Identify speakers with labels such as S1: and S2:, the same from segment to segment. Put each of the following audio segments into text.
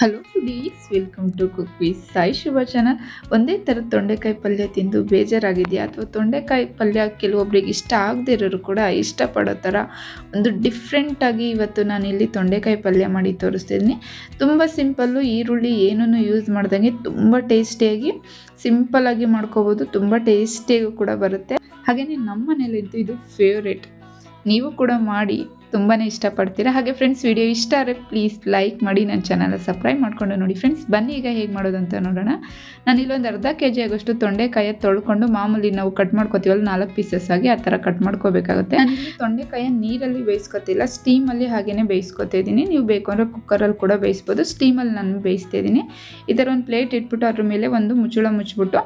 S1: Hello foodies welcome to cook with Sai Shubha channel ಒಂದೇ ಥರದ ತೊಂಡೆಕಾಯಿ ಪಲ್ಯ ತಿಂದು ಬೇಜಾರಾಗಿದೆಯಾ ಅಥವಾ ತೊಂಡೆಕಾಯಿ ಪಲ್ಯ ಕೆಲವೊಬ್ರಿಗೆ ಇಷ್ಟ ಆಗದೇ ಇರೋರು ಕೂಡ ಇಷ್ಟಪಡೋ ಥರ ಒಂದು ಡಿಫ್ರೆಂಟಾಗಿ ಇವತ್ತು ನಾನು ಇಲ್ಲಿ ತೊಂಡೆಕಾಯಿ ಪಲ್ಯ ಮಾಡಿ ತೋರಿಸ್ತಿದ್ದೀನಿ ತುಂಬ ಸಿಂಪಲ್ಲು ಈರುಳ್ಳಿ ಏನೂ ಯೂಸ್ ಮಾಡ್ದಂಗೆ ತುಂಬ ಟೇಸ್ಟಿಯಾಗಿ ಸಿಂಪಲ್ಲಾಗಿ ಮಾಡ್ಕೋಬೋದು. ತುಂಬ ಟೇಸ್ಟಿಯಾಗೂ ಕೂಡ ಬರುತ್ತೆ. ಹಾಗೆಯೇ ನಮ್ಮ ಮನೇಲಿದ್ದು ಇದು ಫೇವ್ರೇಟ್ ನೀವು ಕೂಡ ಮಾಡಿ. ತುಂಬಾ ಇಷ್ಟಪಡ್ತೀರಾ? ಹಾಗೆ ಫ್ರೆಂಡ್ಸ್ ವಿಡಿಯೋ ಇಷ್ಟ ಆದರೆ ಪ್ಲೀಸ್ ಲೈಕ್ ಮಾಡಿ ನನ್ನ ಚಾನಲ್ ಸಬ್ಸ್ಕ್ರೈಬ್ ಮಾಡ್ಕೊಂಡು ನೋಡಿ ಫ್ರೆಂಡ್ಸ್ ಬನ್ನಿ ಈಗ ಹೇಗೆ ಮಾಡೋದು ಅಂತ ನೋಡೋಣ. ನಾನು ಇಲ್ಲೊಂದು ಅರ್ಧ ಕೆ ಜಿ ಆಗೋಷ್ಟು ತೊಂಡೆಕಾಯ ತೊಳ್ಕೊಂಡು ಮಾಮೂಲಿ ನಾವು ಕಟ್ ಮಾಡ್ಕೋತೀವಲ್ಲ, ನಾಲ್ಕು ಪೀಸಸ್ ಆಗಿ ಆ ಥರ ಕಟ್ ಮಾಡ್ಕೋಬೇಕಾಗುತ್ತೆ. ತೊಂಡೆಕಾಯಿ ನೀರಲ್ಲಿ ಬೇಯಿಸ್ಕೊತಿಲ್ಲ ಸ್ಟೀಮಲ್ಲಿ ಹಾಗೇ ಬೇಯಿಸ್ಕೊತಾ ಇದ್ದೀನಿ. ನೀವು ಬೇಕು ಅಂದರೆ ಕುಕ್ಕರಲ್ಲಿ ಕೂಡ ಬೇಯಿಸ್ಬೋದು ಸ್ಟೀಮಲ್ಲಿ ನಾನು ಬೇಯಿಸ್ತಾ ಇದ್ದೀನಿ. ಈ ಥರ ಒಂದು ಪ್ಲೇಟ್ ಇಟ್ಬಿಟ್ಟು ಅದ್ರ ಮೇಲೆ ಒಂದು ಮುಚ್ಚಳ ಮುಚ್ಚಿಬಿಟ್ಟು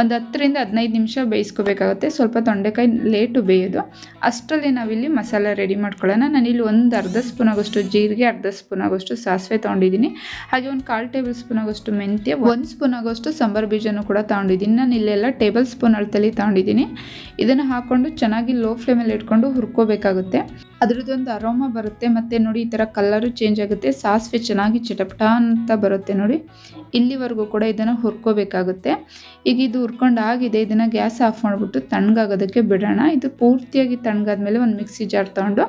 S1: ಒಂದು ಹತ್ತರಿಂದ ಹದಿನೈದು ನಿಮಿಷ ಬೇಯಿಸ್ಕೋಬೇಕಾಗುತ್ತೆ. ಸ್ವಲ್ಪ ತೊಂಡೆಕಾಯಿ ಲೇಟು ಬೇಯೋದು. ಅಷ್ಟರಲ್ಲಿ ನಾವಿಲ್ಲಿ ಮಸಾಲೆ ರೆಡಿ ಮಾಡ್ಕೊಳ್ಳೋಣ. ನಾನಿಲ್ಲಿ ಒಂದು ಅರ್ಧ ಸ್ಪೂನ್ ಆಗೋಷ್ಟು ಜೀರಿಗೆ, ಅರ್ಧ ಸ್ಪೂನ್ ಆಗೋಷ್ಟು ಸಾಸಿವೆ ತೊಗೊಂಡಿದ್ದೀನಿ. ಹಾಗೆ ಒಂದು ಕಾಲು ಟೇಬಲ್ ಸ್ಪೂನ್ ಆಗೋಷ್ಟು ಮೆಂತ್ಯ, ಒಂದು ಸ್ಪೂನ್ ಆಗೋಷ್ಟು ಸಾಂಬಾರು ಬೀಜನೂ ಕೂಡ ತೊಗೊಂಡಿದ್ದೀನಿ. ನಾನು ಇಲ್ಲೆಲ್ಲ ಟೇಬಲ್ ಸ್ಪೂನ್ ಅಳತಲ್ಲಿ ತೊಗೊಂಡಿದ್ದೀನಿ. ಇದನ್ನು ಹಾಕ್ಕೊಂಡು ಚೆನ್ನಾಗಿ ಲೋ ಫ್ಲೇಮಲ್ಲಿ ಇಟ್ಕೊಂಡು ಹುರ್ಕೋಬೇಕಾಗುತ್ತೆ. ಅದ್ರದ್ದೊಂದು ಅರೋಮ ಬರುತ್ತೆ, ಮತ್ತು ನೋಡಿ ಈ ಥರ ಕಲ್ಲರು ಚೇಂಜ್ ಆಗುತ್ತೆ. ಸಾಸಿವೆ ಚೆನ್ನಾಗಿ ಚಟಪಟ ಅಂತ ಬರುತ್ತೆ ನೋಡಿ. ಇಲ್ಲಿವರೆಗೂ ಕೂಡ ಇದನ್ನು ಹುರ್ಕೋಬೇಕಾಗುತ್ತೆ. ಈಗ ಇದು ಹುರ್ಕೊಂಡು ಆಗಿದೆ ಇದನ್ನು ಗ್ಯಾಸ್ ಆಫ್ ಮಾಡಿಬಿಟ್ಟು ತಣ್ಣಗಾಗೋದಕ್ಕೆ ಬಿಡೋಣ. ಇದು ಪೂರ್ತಿಯಾಗಿ ತಣ್ಣಗಾದ್ಮೇಲೆ ಒಂದು ಮಿಕ್ಸಿ ಜಾರ್ ತೊಗೊಂಡು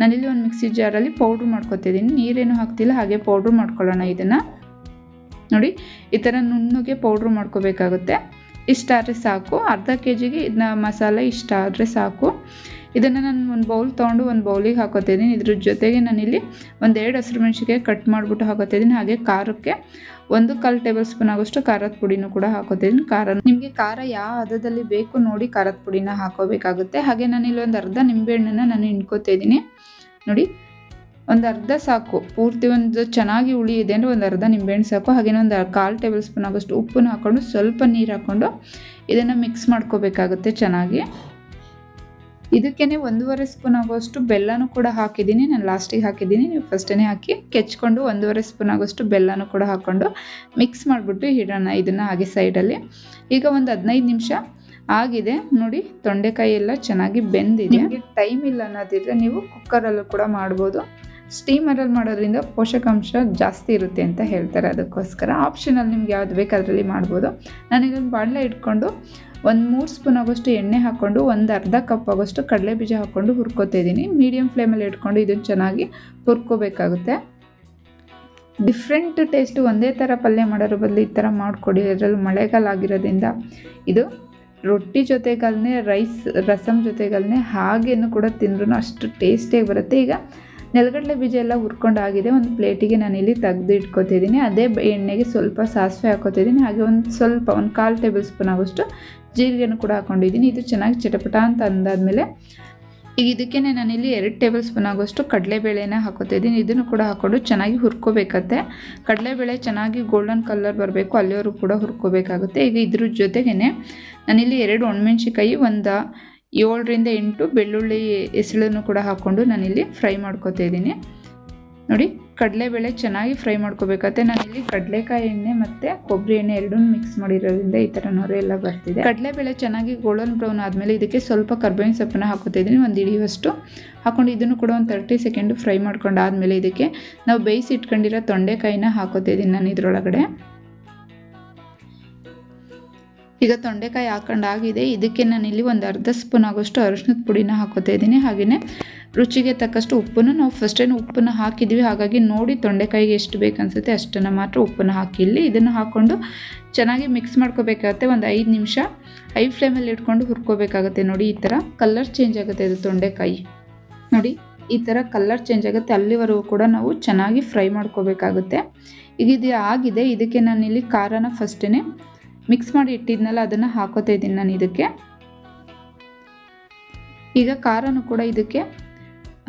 S1: ನಾನಿಲ್ಲಿ ಒಂದು ಮಿಕ್ಸಿ ಜಾರಲ್ಲಿ ಪೌಡ್ರ್ ಮಾಡ್ಕೊತಿದ್ದೀನಿ. ನೀರೇನು ಹಾಕ್ತಿಲ್ಲ, ಹಾಗೆ ಪೌಡ್ರ್ ಮಾಡ್ಕೊಳ್ಳೋಣ ಇದನ್ನು. ನೋಡಿ, ಈ ಥರ ನುಣ್ಣಗೆ ಪೌಡ್ರ್ ಮಾಡ್ಕೋಬೇಕಾಗುತ್ತೆ. ಇಷ್ಟ ಆದರೆ ಸಾಕು. ಅರ್ಧ ಕೆ ಜಿಗೆ ಇದನ್ನ ಮಸಾಲೆ ಇಷ್ಟ ಆದರೆ ಸಾಕು. ಇದನ್ನು ನಾನು ಒಂದು ಬೌಲ್ ತೊಗೊಂಡು ಒಂದು ಬೌಲಿಗೆ ಹಾಕೋತಿದ್ದೀನಿ ಇದ್ರ ಜೊತೆಗೆ ನಾನಿಲ್ಲಿ ಒಂದೆರಡು ಹಸಿರು ಮೆಣಸಿಗೆ ಕಟ್ ಮಾಡಿಬಿಟ್ಟು ಹಾಕೋತಿದ್ದೀನಿ ಹಾಗೆ ಖಾರಕ್ಕೆ ಒಂದು ಕಾಲು ಟೇಬಲ್ ಸ್ಪೂನ್ ಆಗೋಷ್ಟು ಖಾರದ ಪುಡಿನೂ ಕೂಡ ಹಾಕೋತಿದ್ದೀನಿ ಖಾರ ನಿಮಗೆ ಖಾರ ಯಾವ ಹದದಲ್ಲಿ ಬೇಕು ನೋಡಿ ಖಾರದ ಪುಡಿನ ಹಾಕೋಬೇಕಾಗುತ್ತೆ. ಹಾಗೆ ನಾನಿಲ್ಲಿ ಒಂದು ಅರ್ಧ ನಿಂಬೆಹಣ್ಣನ್ನು ನಾನು ಹಿಂಡ್ಕೋತಿದ್ದೀನಿ ನೋಡಿ, ಒಂದು ಅರ್ಧ ಸಾಕು. ಪೂರ್ತಿ ಒಂದು ಚೆನ್ನಾಗಿ ಹುಳಿ ಇದೆ ಅಂದರೆ ಒಂದು ಅರ್ಧ ನಿಂಬೆಹಣ್ಣು ಸಾಕು. ಹಾಗೇನೆ ಒಂದು ಕಾಲು ಟೇಬಲ್ ಸ್ಪೂನ್ ಆಗೋಷ್ಟು ಉಪ್ಪನ್ನು ಹಾಕ್ಕೊಂಡು ಸ್ವಲ್ಪ ನೀರು ಹಾಕ್ಕೊಂಡು ಇದನ್ನು ಮಿಕ್ಸ್ ಮಾಡ್ಕೋಬೇಕಾಗುತ್ತೆ ಚೆನ್ನಾಗಿ. ಇದಕ್ಕೇ ಒಂದೂವರೆ ಸ್ಪೂನ್ ಆಗೋಷ್ಟು ಬೆಲ್ಲನೂ ಕೂಡ ಹಾಕಿದ್ದೀನಿ. ನಾನು ಲಾಸ್ಟಿಗೆ ಹಾಕಿದ್ದೀನಿ. ನೀವು ಫಸ್ಟೇ ಹಾಕಿ ಕೆಚ್ಕೊಂಡು ಒಂದೂವರೆ ಸ್ಪೂನ್ ಆಗೋಷ್ಟು ಬೆಲ್ಲನೂ ಕೂಡ ಹಾಕ್ಕೊಂಡು ಮಿಕ್ಸ್ ಮಾಡಿಬಿಟ್ಟು ಇಡೋಣ ಇದನ್ನು ಹಾಗೆ ಸೈಡಲ್ಲಿ ಈಗ ಒಂದು ಹದಿನೈದು ನಿಮಿಷ ಆಗಿದೆ. ನೋಡಿ ತೊಂಡೆಕಾಯಿ ಎಲ್ಲ ಚೆನ್ನಾಗಿ ಬೆಂದಿದೆ. ಟೈಮ್ ಇಲ್ಲ ಅನ್ನೋದಿದ್ರೆ ನೀವು ಕುಕ್ಕರಲ್ಲೂ ಕೂಡ ಮಾಡ್ಬೋದು. ಸ್ಟೀಮರಲ್ಲಿ ಮಾಡೋದ್ರಿಂದ ಪೋಷಕಾಂಶ ಜಾಸ್ತಿ ಇರುತ್ತೆ ಅಂತ ಹೇಳ್ತಾರೆ ಅದಕ್ಕೋಸ್ಕರ. ಆಪ್ಷನಲ್ಲಿ ನಿಮ್ಗೆ ಯಾವ್ದು ಬೇಕಾದ್ರಲ್ಲಿ ಅದರಲ್ಲಿ ಮಾಡ್ಬೋದು. ನಾನಿದೊಂದು ಬಾಣಲೆ ಇಟ್ಕೊಂಡು ಒಂದು ಮೂರು ಸ್ಪೂನ್ ಆಗೋಷ್ಟು ಎಣ್ಣೆ ಹಾಕ್ಕೊಂಡು ಒಂದು ಅರ್ಧ ಕಪ್ ಆಗೋಷ್ಟು ಕಡಲೆ ಬೀಜ ಹಾಕ್ಕೊಂಡು ಹುರ್ಕೋತಾ ಇದ್ದೀನಿ. ಮೀಡಿಯಮ್ ಫ್ಲೇಮಲ್ಲಿ ಇಟ್ಕೊಂಡು ಇದನ್ನು ಚೆನ್ನಾಗಿ ಹುರ್ಕೋಬೇಕಾಗುತ್ತೆ. ಡಿಫ್ರೆಂಟ್ ಟೇಸ್ಟು ಒಂದೇ ಥರ ಪಲ್ಯ ಮಾಡೋದ್ರ ಬದಲು ಈ ಥರ ಮಾಡಿಕೊಡಿ. ಅದರಲ್ಲಿ ಮಳೆಗಾಲ ಆಗಿರೋದ್ರಿಂದ ಇದು ರೊಟ್ಟಿ ಜೊತೆಗಲ್ನೇ ರೈಸ್ ರಸಮ್ ಜೊತೆಗಲ್ನೇ ಹಾಗೇನು ಕೂಡ ತಿಂದ್ರೂ ಅಷ್ಟು ಟೇಸ್ಟಿಯಾಗಿ ಬರುತ್ತೆ. ಈಗ ನೆಲಗಡಲೆ ಬೀಜ ಎಲ್ಲ ಹುರ್ಕೊಂಡಾಗಿದೆ ಒಂದು ಪ್ಲೇಟಿಗೆ ನಾನು ಇಲ್ಲಿ ತೆಗೆದು ಇಟ್ಕೊತಿದ್ದೀನಿ ಅದೇ ಎಣ್ಣೆಗೆ ಸ್ವಲ್ಪ ಸಾಸಿವೆ ಹಾಕೋತಿದ್ದೀನಿ ಹಾಗೆ ಒಂದು ಸ್ವಲ್ಪ, ಒಂದು ಕಾಲು ಟೇಬಲ್ ಸ್ಪೂನ್ ಆಗೋಷ್ಟು ಜೀರಿಗೆನೂ ಕೂಡ ಹಾಕೊಂಡಿದ್ದೀನಿ. ಇದು ಚೆನ್ನಾಗಿ ಚಟಪಟ ಅಂತ ಅಂದಾದಮೇಲೆ ಈಗ ಇದಕ್ಕೆ ನಾನಿಲ್ಲಿ ಎರಡು ಟೇಬಲ್ ಸ್ಪೂನ್ ಆಗೋಷ್ಟು ಕಡಲೆಬೇಳೆನ ಹಾಕೋತಿದ್ದೀನಿ ಇದನ್ನು ಕೂಡ ಹಾಕ್ಕೊಂಡು ಚೆನ್ನಾಗಿ ಹುರ್ಕೋಬೇಕತ್ತೆ ಕಡಲೆಬೇಳೆ ಚೆನ್ನಾಗಿ ಗೋಲ್ಡನ್ ಕಲರ್ ಬರಬೇಕು, ಅಲ್ಲಿವರೆಗೂ ಕೂಡ ಹುರ್ಕೋಬೇಕಾಗುತ್ತೆ. ಈಗ ಇದ್ರ ಜೊತೆಗೇ ನಾನಿಲ್ಲಿ ಎರಡು ಒಣಮೆಣ್ಸಿಕಾಯಿ ಒಂದು ಏಳರಿಂದ ಎಂಟು ಬೆಳ್ಳುಳ್ಳಿ ಹೆಸಳನ್ನು ಕೂಡ ಹಾಕ್ಕೊಂಡು ನಾನಿಲ್ಲಿ ಫ್ರೈ ಮಾಡ್ಕೋತಾ ಇದ್ದೀನಿ. ನೋಡಿ ಕಡಲೆಬೇಳೆ ಚೆನ್ನಾಗಿ ಫ್ರೈ ಮಾಡ್ಕೋಬೇಕತ್ತೆ ನಾನಿಲ್ಲಿ ಕಡಲೆಕಾಯಿ ಎಣ್ಣೆ ಮತ್ತು ಕೊಬ್ಬರಿ ಎಣ್ಣೆ ಎರಡೂ ಮಿಕ್ಸ್ ಮಾಡಿರೋದ್ರಿಂದ ಈ ಥರ ನೊರೆ ಎಲ್ಲ ಬರ್ತಿದೆ. ಕಡಲೆಬೇಳೆ ಚೆನ್ನಾಗಿ ಗೋಲ್ಡನ್ ಬ್ರೌನ್ ಆದಮೇಲೆ ಇದಕ್ಕೆ ಸ್ವಲ್ಪ ಕರ್ಬೇವಿನ ಸೊಪ್ಪನ್ನ ಹಾಕೋತಿದ್ದೀನಿ. ಒಂದು ಇಡಿಯುವಷ್ಟು ಹಾಕೊಂಡು ಇದನ್ನು ಕೂಡ ಒಂದು ತರ್ಟಿ ಸೆಕೆಂಡು ಫ್ರೈ ಮಾಡ್ಕೊಂಡು ಆದಮೇಲೆ ಇದಕ್ಕೆ ನಾವು ಬೇಯಿಸಿ ಇಟ್ಕೊಂಡಿರೋ ತೊಂಡೆಕಾಯಿನ ಹಾಕೋತಿದ್ದೀನಿ ನಾನು ಇದರೊಳಗಡೆ. ಈಗ ತೊಂಡೆಕಾಯಿ ಹಾಕೊಂಡಾಗಿದೆ ಇದಕ್ಕೆ ನಾನಿಲ್ಲಿ ಒಂದು ಅರ್ಧ ಸ್ಪೂನ್ ಆಗೋಷ್ಟು ಅರಿಶಿನದ ಪುಡಿನ ಹಾಕೋತಾ ಇದ್ದೀನಿ. ಹಾಗೆಯೇ ರುಚಿಗೆ ತಕ್ಕಷ್ಟು ಉಪ್ಪನ್ನು ನಾವು ಫಸ್ಟ್ ಏನು ಉಪ್ಪನ್ನು ಹಾಕಿದ್ವಿ. ಹಾಗಾಗಿ ನೋಡಿ ತೊಂಡೆಕಾಯಿಗೆ ಎಷ್ಟು ಬೇಕು ಅನಿಸುತ್ತೆ. ಅಷ್ಟನ್ನು ಮಾತ್ರ ಉಪ್ಪನ್ನು ಹಾಕಿ ಇಲ್ಲಿ ಇದನ್ನು ಹಾಕ್ಕೊಂಡು ಚೆನ್ನಾಗಿ ಮಿಕ್ಸ್ ಮಾಡ್ಕೋಬೇಕಾಗತ್ತೆ. ಒಂದು ಐದು ನಿಮಿಷ ಐ ಫ್ಲೇಮಲ್ಲಿ ಇಟ್ಕೊಂಡು ಹುರ್ಕೋಬೇಕಾಗತ್ತೆ. ನೋಡಿ, ಈ ಥರ ಕಲರ್ ಚೇಂಜ್ ಆಗುತ್ತೆ ಇದು ತೊಂಡೆಕಾಯಿ. ನೋಡಿ, ಈ ಥರ ಕಲರ್ ಚೇಂಜ್ ಆಗುತ್ತೆ. ಅಲ್ಲಿವರೆಗೂ ಕೂಡ ನಾವು ಚೆನ್ನಾಗಿ ಫ್ರೈ ಮಾಡ್ಕೋಬೇಕಾಗುತ್ತೆ. ಈಗ ಇದು ಆಗಿದೆ. ಇದಕ್ಕೆ ನಾನಿಲ್ಲಿ ಖಾರನ ಫಸ್ಟೇ ಮಿಕ್ಸ್ ಮಾಡಿ ಇಟ್ಟಿದ್ನಲ್ಲ, ಅದನ್ನು ಹಾಕೋತಾ ಇದ್ದೀನಿ ನಾನು ಇದಕ್ಕೆ. ಈಗ ಖಾರನೂ ಕೂಡ ಇದಕ್ಕೆ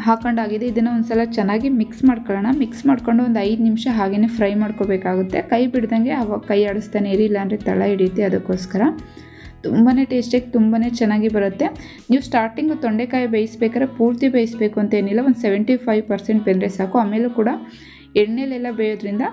S1: ಹಾಕೊಂಡಾಗಿದೆ ಇದನ್ನು ಒಂದ್ಸಲ ಚೆನ್ನಾಗಿ ಮಿಕ್ಸ್ ಮಾಡ್ಕೊಳ್ಳೋಣ. ಮಿಕ್ಸ್ ಮಾಡ್ಕೊಂಡು ಒಂದು ಐದು ನಿಮಿಷ ಹಾಗೆಯೇ ಫ್ರೈ ಮಾಡ್ಕೋಬೇಕಾಗುತ್ತೆ. ಕೈ ಬಿಡ್ದಂಗೆ ಅವಾಗ ಕೈ ಆಡಿಸ್ತಾನೆ, ಇರಿಲ್ಲ ಅಂದರೆ ತಳ ಹಿಡಿಯುತ್ತೆ ಅದಕ್ಕೋಸ್ಕರ. ತುಂಬಾ ಟೇಸ್ಟಿಯಾಗಿ ತುಂಬಾ ಚೆನ್ನಾಗಿ ಬರುತ್ತೆ. ನೀವು ಸ್ಟಾರ್ಟಿಂಗು ತೊಂಡೆಕಾಯಿ ಬೇಯಿಸ್ಬೇಕಾದ್ರೆ ಪೂರ್ತಿ ಬೇಯಿಸ್ಬೇಕು ಅಂತ ಏನಿಲ್ಲ. ಒಂದು ಸೆವೆಂಟಿ ಫೈವ್ ಪರ್ಸೆಂಟ್ ಬೆಂದರೆ ಸಾಕು. ಆಮೇಲೂ ಕೂಡ ಎಣ್ಣೆಲೆಲ್ಲ ಬೇಯೋದ್ರಿಂದ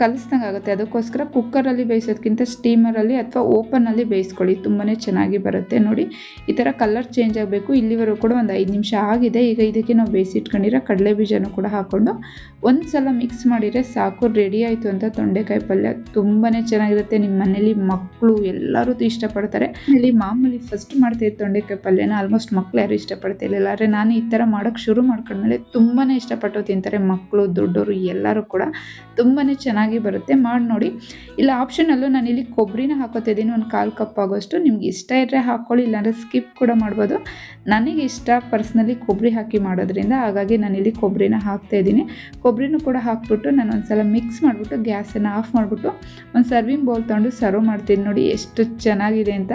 S1: ಕಲಿಸ್ದಂಗೆ ಆಗುತ್ತೆ. ಅದಕ್ಕೋಸ್ಕರ ಕುಕ್ಕರಲ್ಲಿ ಬೇಯಿಸೋದಕ್ಕಿಂತ ಸ್ಟೀಮರಲ್ಲಿ ಅಥವಾ ಓಪನಲ್ಲಿ ಬೇಯಿಸ್ಕೊಳ್ಳಿ. ತುಂಬಾ ಚೆನ್ನಾಗಿ ಬರುತ್ತೆ. ನೋಡಿ, ಈ ಥರ ಕಲರ್ ಚೇಂಜ್ ಆಗಬೇಕು. ಇಲ್ಲಿವರೆಗೂ ಕೂಡ ಒಂದು ಐದು ನಿಮಿಷ ಆಗಿದೆ. ಈಗ ಇದಕ್ಕೆ ನಾವು ಬೇಯಿಸಿಟ್ಕೊಂಡಿರೋ ಕಡಲೆ ಬೀಜನೂ ಕೂಡ ಹಾಕ್ಕೊಂಡು ಒಂದು ಸಲ ಮಿಕ್ಸ್ ಮಾಡಿದರೆ ಸಾಕು. ರೆಡಿ ಆಯಿತು ಅಂತ ತೊಂಡೆಕಾಯಿ ಪಲ್ಯ ತುಂಬಾ ಚೆನ್ನಾಗಿರುತ್ತೆ. ನಿಮ್ಮ ಮನೇಲಿ ಮಕ್ಕಳು ಎಲ್ಲರೂ ಇಷ್ಟಪಡ್ತಾರೆ. ಇಲ್ಲಿ ಮಾಮೂಲಿ ಫಸ್ಟ್ ಮಾಡ್ತಿದ್ದ ತೊಂಡೆಕಾಯಿ ಪಲ್ಯನ ಆಲ್ಮೋಸ್ಟ್ ಮಕ್ಕಳು ಯಾರು ಇಷ್ಟಪಡ್ತಾ ಇಲ್ಲ ಆದರೆ ನಾನು ಈ ಥರ ಮಾಡೋಕ್ಕೆ ಶುರು ಮಾಡ್ಕೊಂಡ್ಮೇಲೆ ತುಂಬಾ ಇಷ್ಟಪಟ್ಟು ತಿಂತಾರೆ ಮಕ್ಕಳು ದೊಡ್ಡವರು ಎಲ್ಲರೂ ಕೂಡ. ತುಂಬಾ ಚೆನ್ನಾಗಿ ಬರುತ್ತೆ. ಮಾಡಿ ನೋಡಿ. ಇಲ್ಲ ಆಪ್ಷನಲ್ಲೂ ನಾನು ಇಲ್ಲಿ ಕೊಬ್ಬರಿನ ಹಾಕೋತಾ ಇದ್ದೀನಿ. ಒಂದು ಕಾಲು ಕಪ್ ಆಗೋಷ್ಟು. ನಿಮ್ಗೆ ಇಷ್ಟ ಇದ್ದರೆ ಹಾಕ್ಕೊಳ್ಳಿ ಇಲ್ಲಾಂದರೆ ಸ್ಕಿಪ್ ಕೂಡ ಮಾಡ್ಬೋದು. ನನಗೆ ಇಷ್ಟ ಪರ್ಸ್ನಲಿ ಕೊಬ್ಬರಿ ಹಾಕಿ ಮಾಡೋದ್ರಿಂದ. ಹಾಗಾಗಿ ನಾನಿಲ್ಲಿ ಕೊಬ್ಬರಿನ ಹಾಕ್ತಾ ಇದ್ದೀನಿ. ಕೊಬ್ಬರಿನೂ ಕೂಡ ಹಾಕ್ಬಿಟ್ಟು ನಾನು ಒಂದ್ಸಲ ಮಿಕ್ಸ್ ಮಾಡಿಬಿಟ್ಟು ಗ್ಯಾಸನ್ನು ಆಫ್ ಮಾಡಿಬಿಟ್ಟು ಒಂದು ಸರ್ವಿಂಗ್ ಬೌಲ್ ತೊಗೊಂಡು ಸರ್ವ್ ಮಾಡ್ತೀನಿ. ನೋಡಿ, ಎಷ್ಟು ಚೆನ್ನಾಗಿದೆ ಅಂತ.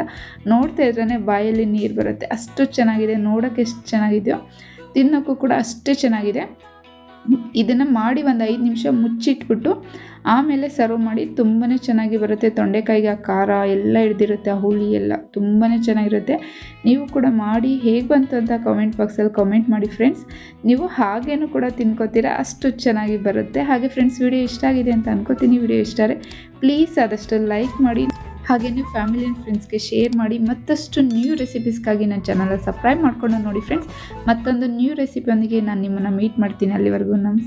S1: ನೋಡ್ತಾ ಇದ್ರೇ ಬಾಯಲ್ಲಿ ನೀರು ಬರುತ್ತೆ. ಅಷ್ಟು ಚೆನ್ನಾಗಿದೆ. ನೋಡೋಕ್ಕೆ ಎಷ್ಟು ಚೆನ್ನಾಗಿದೆಯೋ. ತಿನ್ನೋಕ್ಕೂ ಕೂಡ ಅಷ್ಟೇ ಚೆನ್ನಾಗಿದೆ. ಇದನ್ನು ಮಾಡಿ ಒಂದು ಐದು ನಿಮಿಷ ಮುಚ್ಚಿಟ್ಬಿಟ್ಟು ಆಮೇಲೆ ಸರ್ವ್ ಮಾಡಿ ತುಂಬಾ ಚೆನ್ನಾಗಿ ಬರುತ್ತೆ. ತೊಂಡೆಕಾಯಿಗೆ ಆ ಖಾರ ಎಲ್ಲ ಹಿಡ್ದಿರುತ್ತೆ, ಆ ಹುಳಿ ಎಲ್ಲ ತುಂಬಾ ಚೆನ್ನಾಗಿರುತ್ತೆ. ನೀವು ಕೂಡ ಮಾಡಿ ಹೇಗೆ ಬಂತು ಅಂತ ಕಮೆಂಟ್ ಬಾಕ್ಸಲ್ಲಿ ಕಮೆಂಟ್ ಮಾಡಿ ಫ್ರೆಂಡ್ಸ್ ನೀವು ಹಾಗೇನೂ ಕೂಡ ತಿನ್ಕೋತೀರಾ, ಅಷ್ಟು ಚೆನ್ನಾಗಿ ಬರುತ್ತೆ. ಹಾಗೆ ಫ್ರೆಂಡ್ಸ್ ವಿಡಿಯೋ ಇಷ್ಟ ಆಗಿದೆ ಅಂತ ಅನ್ಕೋತೀನಿ ವಿಡಿಯೋ ಇಷ್ಟ ಆದರೆ ಪ್ಲೀಸ್ ಆದಷ್ಟು ಲೈಕ್ ಮಾಡಿ. ಹಾಗೆಯೇ ಫ್ಯಾಮಿಲಿ ಆ್ಯಂಡ್ ಫ್ರೆಂಡ್ಸ್ಗೆ ಶೇರ್ ಮಾಡಿ ಮತ್ತಷ್ಟು ನ್ಯೂ ರೆಸಿಪೀಸ್ಗಾಗಿ ನನ್ನ ಚಾನಲ್ ಸಬ್ಸ್ಕ್ರೈಬ್ ಮಾಡ್ಕೊಂಡು ನೋಡಿ ಫ್ರೆಂಡ್ಸ್ ಮತ್ತೊಂದು ನ್ಯೂ ರೆಸಿಪಿಯೊಂದಿಗೆ ನಾನು ನಿಮ್ಮನ್ನು ಮೀಟ್ ಮಾಡ್ತೀನಿ ಅಲ್ಲಿವರೆಗೂ. ನಮಸ್ಕಾರ